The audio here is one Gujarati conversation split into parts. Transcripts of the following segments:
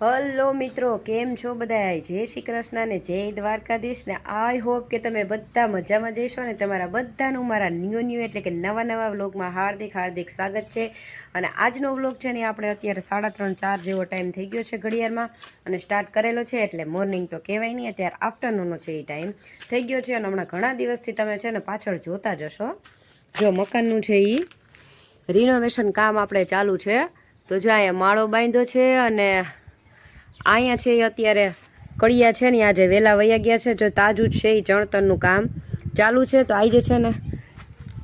હલો મિત્રો, કેમ છો બધા જય શ્રી કૃષ્ણ ને જય દ્વારકાધીશ ને આઈ હોપ કે તમે બધા મજામાં જઈશો ને તમારા બધાનું મારા ન્યૂ ન્યૂ એટલે કે નવા નવા વ્લોગમાં હાર્દિક હાર્દિક સ્વાગત છે. અને આજનો વ્લોગ છે ને આપણે અત્યારે સાડા ત્રણ ચાર જેવો ટાઈમ થઈ ગયો છે ઘડિયાળમાં અને સ્ટાર્ટ કરેલો છે એટલે મોર્નિંગ તો કહેવાય નહીં, અત્યારે આફ્ટરનૂનનો છે એ ટાઈમ થઈ ગયો છે અને હમણાં ઘણા દિવસથી તમે છે ને પાછળ જોતા જશો જો મકાનનું છે એ રિનોવેશન કામ આપણે ચાલુ છે. તો જો અહીંયા માળો બાંધ્યો છે અને અહીંયા છે એ અત્યારે કડિયા છે ને, આજે વહેલા વયા ગયા છે. જો તાજું છે એ ચણતરનું કામ ચાલુ છે. તો આજે છે ને,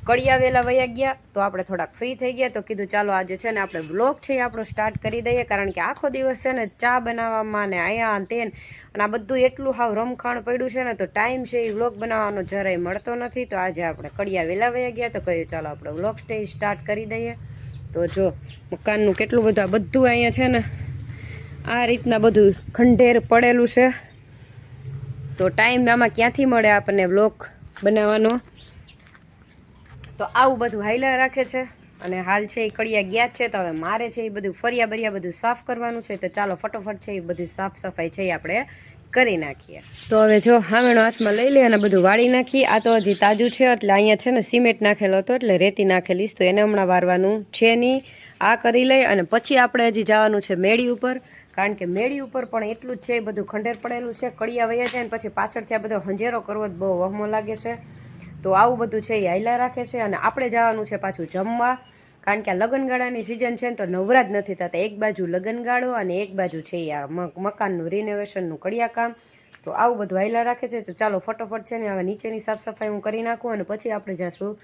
કડિયા વહેલા વયા ગયા. તો આપણે થોડાક ફ્રી થઈ ગયા. તો કીધું ચાલો આજે છે ને આપણે બ્લોગ છે એ આપણો સ્ટાર્ટ કરી દઈએ. કારણ કે આખો દિવસ છે ને ચા બનાવવામાં ને ને તેન. અને આ બધું એટલું હાવ રમખાણ પડ્યું છે ને, તો ટાઈમ છે એ વ્લોગ બનાવવાનો જરાય મળતો નથી. તો આજે આપણે કડિયા વહેલા વયા ગયા. તો કહ્યું ચાલો આપણે વ્લોગ સ્ટે સ્ટાર્ટ કરી દઈએ. તો જો મકાનનું કેટલું બધું આ બધું અહીંયા છે ને આ રીતના બધું ખંડેર પડેલું છે. તો ટાઈમ આમાં ક્યાંથી મળે આપણને બ્લોક બનાવવાનો? તો આવું બધું હાઈલા રાખે છે અને હાલ છે એ કડિયા ગયા છે, તો હવે મારે છે એ બધું ફરિયા બરિયા બધું સાફ કરવાનું છે. તો ચાલો ફટોફટ છે એ બધી સાફ સફાઈ છે એ આપણે કરી નાખીએ. તો હવે જો હામેણો હાથમાં લઈ લે અને બધું વાળી નાખી. આ તો હજી તાજું છે, એટલે અહીંયા છે ને સિમેન્ટ નાખેલો હતો, એટલે રેતી નાખેલી તો એને હમણાં વારવાનું છે નહીં. આ કરી લઈ અને પછી આપણે હજી જવાનું છે મેળી ઉપર. કારણ કે મેળી ઉપર પણ એટલું જ છે, એ બધું ખંડેર પડેલું છે. કડિયા વયા જાય ને પછી પાછળથી આ બધો હંજેરો કરવો જ બહુ વહમો લાગે છે. તો આવું બધું છે એ હાઈલા રાખે છે અને આપણે જવાનું છે પાછું જમવા. કારણ કે આ લગ્નગાળાની સિઝન છે ને તો નવરા જ નથી થતા. એક બાજુ લગ્નગાળો અને એક બાજુ છે આ મકાનનું રિનોવેશનનું કડિયા કામ તો આવું બધું હાઈલા રાખે છે. તો ચાલો ફટોફટ છે ને હવે નીચેની સાફ સફાઈ હું કરી નાખું અને પછી આપણે જઈશું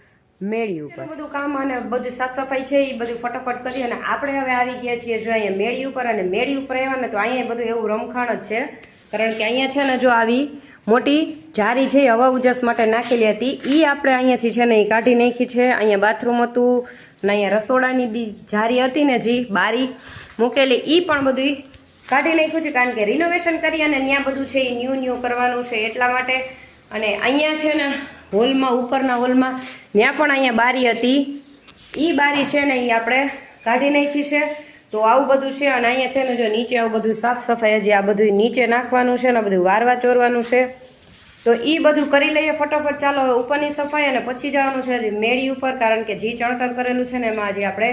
મેળી ઉપર. બધું કામ અને બધું સાફ સફાઈ છે એ બધું ફટાફટ કરી અને આપણે હવે આવી ગયા છીએ જો અહીંયા મેળી ઉપર અને મેળી ઉપર આવ્યા ને તો અહીંયા બધું એવું રમખાણ જ છે. કારણ કે અહીંયા છે ને જો આવી મોટી જારી છે, હવા ઉજાસ માટે નાખેલી હતી. એ આપણે અહીંયાથી છે ને એ કાઢી નાખી છે. અહીંયા બાથરૂમ હતું ને અહીંયા રસોડાની જારી હતી ને જે, બારી મૂકેલી. એ પણ બધી કાઢી નાખ્યું છે, કારણ કે રિનોવેશન કરી અને ત્યાં બધું છે એ ન્યૂ ન્યૂ કરવાનું છે એટલા માટે. અને અહીંયા છે ને હોલમાં ઉપરના હોલમાં. ત્યાં પણ અહીંયા બારી હતી. એ બારી છે ને એ આપણે કાઢી નાખી છે. તો આવું બધું છે અને અહીંયા છે ને જો નીચે આવું બધું સાફ સફાઈ હજી આ બધું નીચે નાખવાનું છે ને આ બધું વારવા ચોરવાનું છે. તો એ બધું કરી લઈએ ફટાફટ. ચાલો હવે ઉપરની સફાઈ અને પછી જવાનું છે હજી મેળી ઉપર કારણ કે જે ચણતર કરેલું છે ને એમાં હજી આપણે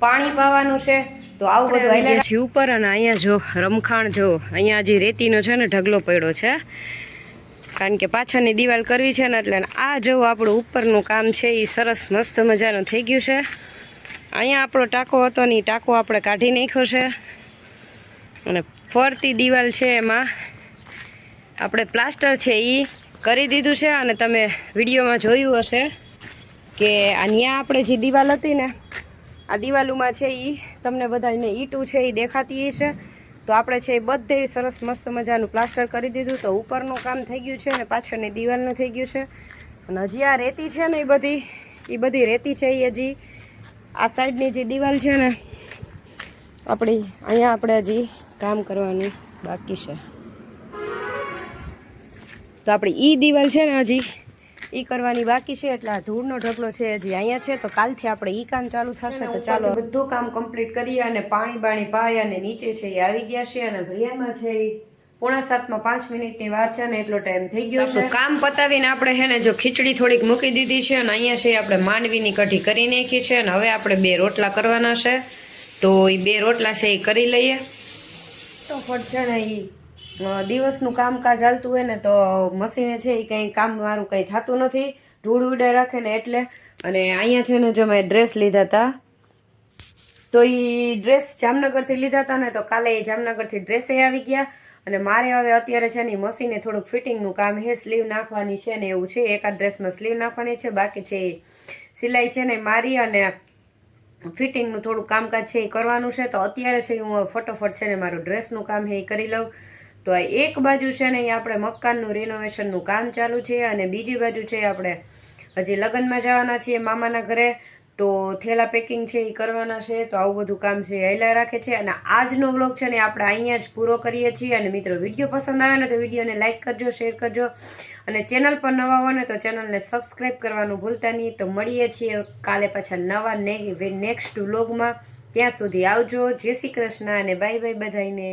પાણી પાવાનું છે. તો આવું બધું આવી છે ઉપર અને અહીંયા જો રમખાણ જો અહીંયા હજી રેતીનો છે ને ઢગલો પડ્યો છે કારણ કે પાછળની દિવાલ કરવી છે ને એટલે આ જેવું આપણું ઉપરનું કામ છે એ સરસ મસ્ત મજાનું થઈ ગયું છે. અહીંયા આપણો ટાંકો હતો ને એ ટાંકો આપણે કાઢી નાખ્યો છે. અને ફરતી દિવાલ છે એમાં. આપણે પ્લાસ્ટર છે એ કરી દીધું છે અને તમે વિડીયોમાં જોયું હશે કે ન્યા આપણે જે દિવાલ હતી ને, આ દિવાલોમાં છે એ તમને બધાને ઈટું છે એ દેખાતી છે તો આપણે છે એ બધે સરસ મસ્ત મજાનું પ્લાસ્ટર કરી દીધું તો ઉપરનું કામ થઈ ગયું છે અને પાછળની દિવાલનું થઈ ગયું છે. અને હજી આ રેતી છે ને એ બધી એ બધી રેતી છે એ હજી આ સાઈડની જે દિવાલ છે ને, આપણી, અહીંયા આપણે હજી કામ કરવાનું બાકી છે. તો આપણી એ દિવાલ છે ને હજી ઈ કરવાની બાકી છે. એટલે આ ધૂળનો ઢગલો છે હજી અહીંયા છે. તો કાલથી આપણે ઈ કામ ચાલુ થશે. તો ચાલો. બધું કામ કમ્પ્લીટ કરીએ અને પાણી બાણી પાય અને નીચે છે એ આવી ગયા છે અને ઘડિયાળમાં છે એ પોણા સાતમાં પાંચ મિનિટની વાત છે ને એટલો ટાઈમ થઈ ગયો છે. કામ પતાવીને આપણે છે ને જો ખીચડી થોડીક મૂકી દીધી છે અને અહીંયા છે આપણે માંડવીની કઢી કરી નાખી છે અને હવે આપણે બે રોટલા કરવાના છે. તો એ બે રોટલા છે એ કરી લઈએ. તો ફટ છે ને અ, દિવસનું કામકાજ ચાલતું હોય ને તો મશીને છે એ કંઈ કામ મારું કંઈ થતું નથી. ધૂળ ઉડે રાખે ને એટલે. અને અહીંયા છે ને જો મેં ડ્રેસ લીધા હતા, તો એ ડ્રેસ જામનગરથી લીધા હતા ને તો કાલે એ જામનગરથી ડ્રેસે આવી ગયા. અને મારે હવે અત્યારે છે ને મશીને થોડુંક ફિટિંગનું કામ હે, સ્લીવ નાખવાની છે ને એવું છે. એકાદ ડ્રેસમાં સ્લીવ નાખવાની છે, બાકી છે એ સિલાઈ છે ને મારી અને ફિટિંગનું થોડું કામકાજ છે એ કરવાનું છે. તો અત્યારે છે હું ફટોફટ છે ને મારું ડ્રેસનું કામ છે એ કરી લઉં. તો આ એક બાજુ છે ને અહીંયા આપણે મકાનનું રિનોવેશનનું કામ ચાલુ છે અને બીજી બાજુ છે આપણે હજી લગ્નમાં જવાના છીએ મામાના ઘરે. તો થેલા પેકિંગ છે એ કરવાના છે, તો આવું બધું કામ છે એ હાલ્યા રાખે છે. અને આજનો વ્લોગ છે ને આપણે અહીંયા જ પૂરો કરીએ છીએ. અને મિત્રો વીડિયો પસંદ આવે ને તો વિડીયોને લાઇક કરજો શેર કરજો. અને ચેનલ પર નવા હોય ને તો ચેનલને સબસ્ક્રાઈબ કરવાનું ભૂલતા નહીં. તો મળીએ છીએ કાલે પાછા નવા નેક્સ્ટ વ્લોગમાં ત્યાં સુધી આવજો. જય શ્રી કૃષ્ણ અને બાય બાય બધાઈને